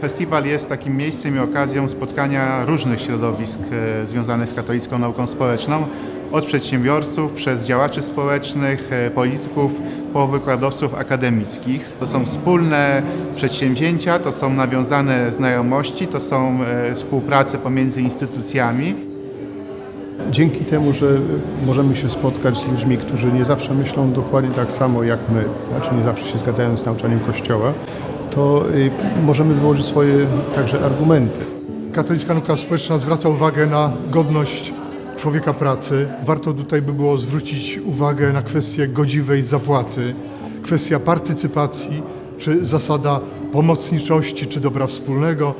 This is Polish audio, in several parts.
Festiwal jest takim miejscem i okazją spotkania różnych środowisk e, związanych z katolicką nauką społeczną, od przedsiębiorców, przez działaczy społecznych, e, polityków, po wykładowców akademickich. To są wspólne przedsięwzięcia, to są nawiązane znajomości, to są e, współprace pomiędzy instytucjami. Dzięki temu, że możemy się spotkać z ludźmi, którzy nie zawsze myślą dokładnie tak samo jak my, znaczy nie zawsze się zgadzają z nauczaniem Kościoła, to y, możemy wyłożyć swoje także argumenty. Katolicka nauka społeczna zwraca uwagę na godność człowieka pracy. Warto tutaj by było zwrócić uwagę na kwestię godziwej zapłaty, kwestia partycypacji, czy zasada pomocniczości, czy dobra wspólnego.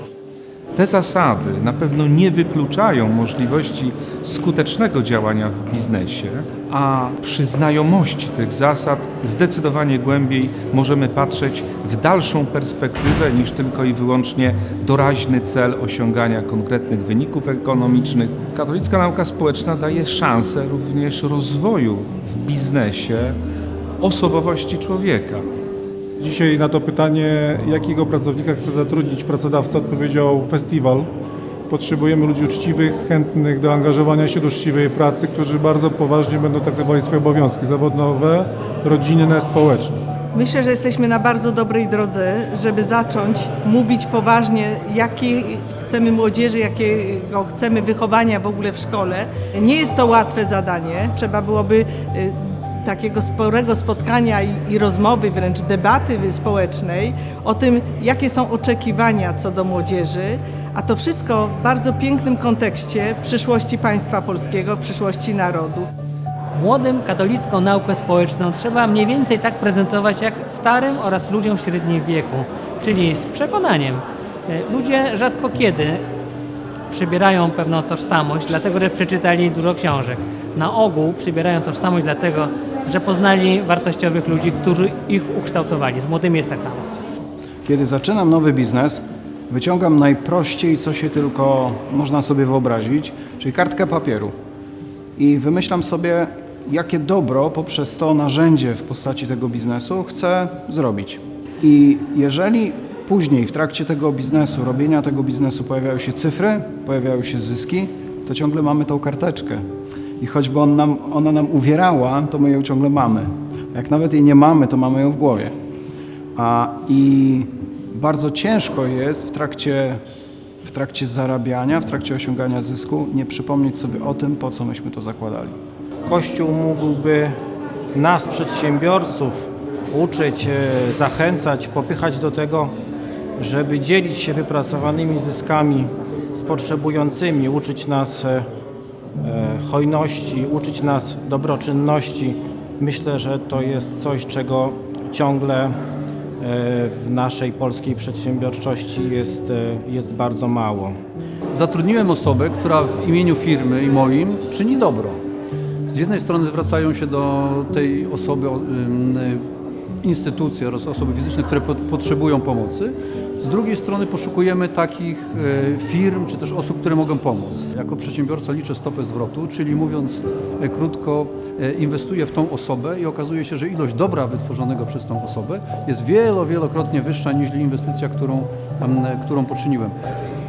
Te zasady na pewno nie wykluczają możliwości skutecznego działania w biznesie, a przy znajomości tych zasad zdecydowanie głębiej możemy patrzeć w dalszą perspektywę niż tylko i wyłącznie doraźny cel osiągania konkretnych wyników ekonomicznych. Katolicka nauka społeczna daje szansę również rozwoju w biznesie osobowości człowieka. Dzisiaj na to pytanie, jakiego pracownika chce zatrudnić pracodawca, odpowiedział festiwal. Potrzebujemy ludzi uczciwych, chętnych do angażowania się do uczciwej pracy, którzy bardzo poważnie będą traktowali swoje obowiązki zawodowe, rodzinne, społeczne. Myślę, że jesteśmy na bardzo dobrej drodze, żeby zacząć mówić poważnie, jakie chcemy młodzieży, jakiego chcemy wychowania w ogóle w szkole. Nie jest to łatwe zadanie. Trzeba byłoby y, takiego sporego spotkania i, i rozmowy, wręcz debaty społecznej o tym, jakie są oczekiwania co do młodzieży, a to wszystko w bardzo pięknym kontekście przyszłości państwa polskiego, przyszłości narodu. Młodym katolicką naukę społeczną trzeba mniej więcej tak prezentować jak starym oraz ludziom w średnim wieku, czyli z przekonaniem. E, Ludzie rzadko kiedy przybierają pewną tożsamość, dlatego że przeczytali dużo książek. Na ogół przybierają tożsamość dlatego, że poznali wartościowych ludzi, którzy ich ukształtowali. Z młodymi jest tak samo. Kiedy zaczynam nowy biznes, wyciągam najprościej, co się tylko można sobie wyobrazić, czyli kartkę papieru. I wymyślam sobie, jakie dobro poprzez to narzędzie w postaci tego biznesu chcę zrobić. I jeżeli później w trakcie tego biznesu, robienia tego biznesu pojawiają się cyfry, pojawiają się zyski, to ciągle mamy tą karteczkę. I choćby on nam, ona nam uwierała, to my ją ciągle mamy. Jak nawet jej nie mamy, to mamy ją w głowie. A, I bardzo ciężko jest w trakcie, w trakcie zarabiania, w trakcie osiągania zysku, nie przypomnieć sobie o tym, po co myśmy to zakładali. Kościół mógłby nas, przedsiębiorców, uczyć, e, zachęcać, popychać do tego, żeby dzielić się wypracowanymi zyskami z potrzebującymi, uczyć nas e, hojności, uczyć nas dobroczynności. Myślę, że to jest coś, czego ciągle e, w naszej polskiej przedsiębiorczości jest, e, jest bardzo mało. Zatrudniłem osobę, która w imieniu firmy i moim czyni dobro. Z jednej strony zwracają się do tej osoby instytucje oraz osoby fizyczne, które po, potrzebują pomocy. Z drugiej strony poszukujemy takich e, firm czy też osób, które mogą pomóc. Jako przedsiębiorca liczę stopę zwrotu, czyli mówiąc e, krótko, e, inwestuję w tą osobę i okazuje się, że ilość dobra wytworzonego przez tą osobę jest wielo, wielokrotnie wyższa niż inwestycja, którą, którą poczyniłem.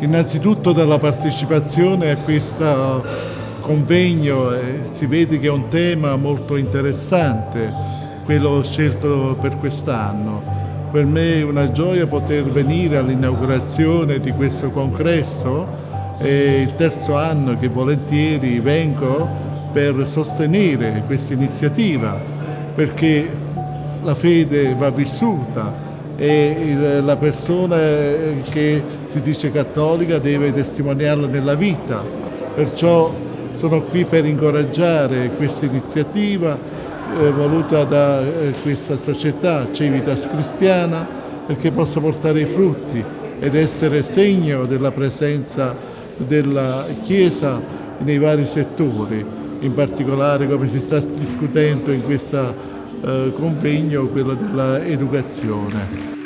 Innanzitutto dalla partecipazione a questo convegno eh, si vede che è un tema molto interessante, quello scelto per quest'anno. Per me è una gioia poter venire all'inaugurazione di questo congresso, è il terzo anno che volentieri vengo per sostenere questa iniziativa, perché la fede va vissuta e la persona che si dice cattolica deve testimoniarla nella vita. Perciò sono qui per incoraggiare questa iniziativa voluta da eh, questa società Civitas Cristiana perché possa portare i frutti ed essere segno della presenza della Chiesa nei vari settori, in particolare come si sta discutendo in questo convegno quello dell'educazione.